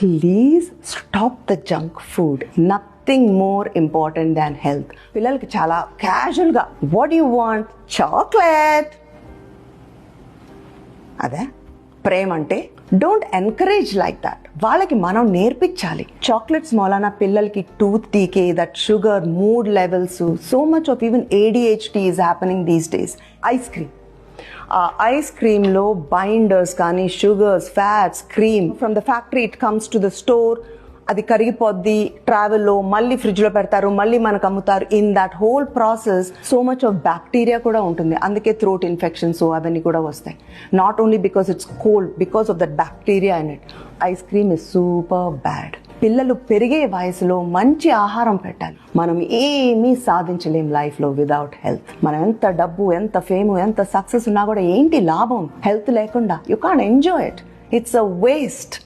Please stop the junk food nothing more important than health పిల్లలకి చాలా క్యాజువల్గా what you want chocolate అదే? ప్రేమ అంటే డోంట్ ఎంకరేజ్ లైక్ దట్ వాళ్ళకి మనం నేర్పించాలి. చాక్లెట్స్ మూలాన పిల్లలకి tooth decay that sugar mood levels so much of even ADHD is happening these days ice cream ఆ ఐస్ క్రీమ్లో బైండర్స్ కానీ sugars fats cream from the factory it comes to the store అది కరిగిపోద్ది ట్రావెల్లో మళ్ళీ ఫ్రిడ్జ్లో పెడతారు మళ్ళీ మనకు అమ్ముతారు. In that whole process so much of bacteria కూడా ఉంటుంది. అందుకే థ్రోట్ ఇన్ఫెక్షన్స్ అవన్నీ కూడా వస్తాయి. Not only because it's cold because of that bacteria and it ice cream is super bad పిల్లలు పెరిగే వయసులో మంచి ఆహారం పెట్టాలి. మనం ఏమీ సాధించలేం లైఫ్లో విదౌట్ హెల్త్ మనం ఎంత డబ్బు ఎంత ఫేమ్ ఎంత సక్సెస్ ఉన్నా కూడా ఏంటి లాభం? హెల్త్ లేకుండా. You can enjoy it it's a waste